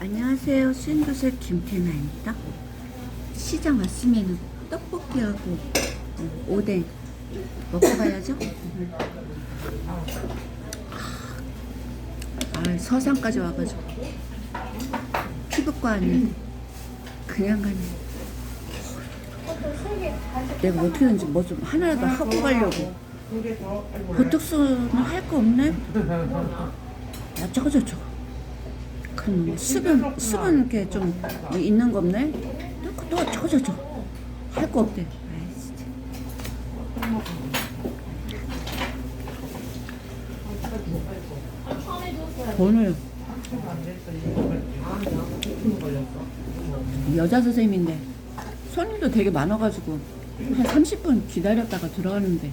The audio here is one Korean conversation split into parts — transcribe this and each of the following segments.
안녕하세요. 신도세 김태나입니다. 시장 왔으면 떡볶이하고 어, 오뎅 먹고 가야죠. 아, 서산까지 와가지고 피부과는 그냥 가네. 내가 어떻게 하는지 뭐 좀 하나라도 하고 가려고. 보톡스는 할 거 없네? 아, 저거, 저거, 저거. 큰 수분, 수분 이렇게 좀 있는 거 없네? 또, 또 저거, 저거, 저거. 할거 없대. 오늘 여자 선생님인데 손님도 되게 많아가지고 한 30분 기다렸다가 들어가는데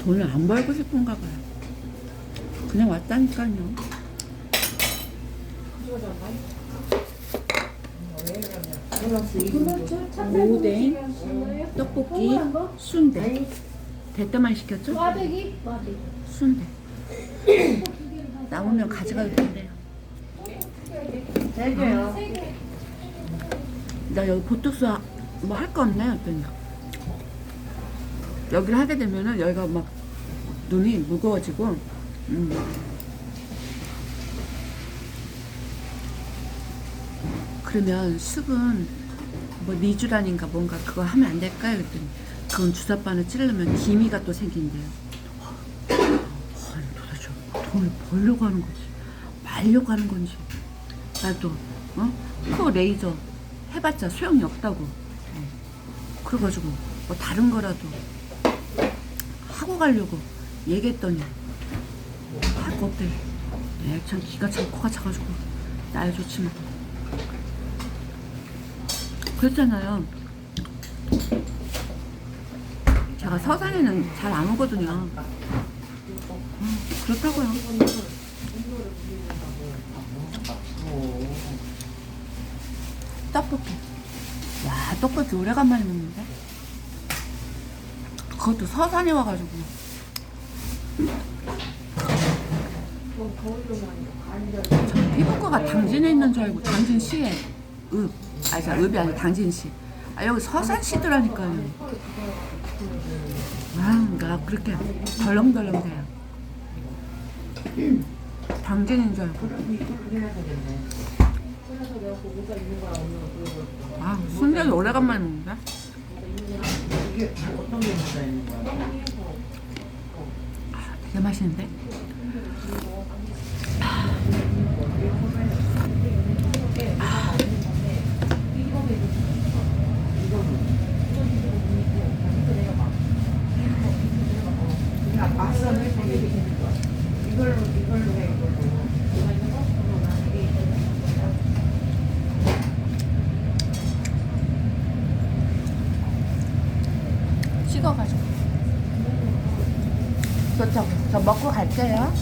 돈을 안 벌고 싶은가 봐요. 그냥 왔다니까요. 오뎅, 떡볶이, 순대. 대따만 시켰죠? 꽈배기? 순대. 나오면 가져가도 된대요. 세 개요. 나 여기 보톡스 뭐 할 거 없네 했더니 여기를 하게 되면은 여기가 막 눈이 무거워지고 음. 그러면 수분 뭐 니주란인가 뭔가 그거 하면 안 될까요? 그랬더니 그건 주사바늘 찌르면 기미가 또 생긴대요. 아니 도대체 돈을 벌려고 하는 건지 말려고 하는 건지 나도 어? 코 레이저 해봤자 소용이 없다고 어. 그래가지고 뭐 다른 거라도 하고 가려고 얘기했더니 예, 참 기가 참 코가 차가지고 나야 좋지만 그랬잖아요 제가 서산에는 잘 안 오거든요 음, 그렇다고요 떡볶이. 와, 떡볶이 오래간만에 먹는데? 그것도 서산에 와가지고. 저 피부과가 당진에 있는 줄 알고, 당진시에. 읍. 아니, 자, 읍이 아니라 당진시. 아, 여기 서산시더라니까요. 아, 나 그렇게 덜렁덜렁 돼요. 당진인 줄 알고. 아, 순대를 오래간만에 먹는다? 아, 되게 맛있는데? 식어가지고. 좋죠. 저 먹고 갈게요.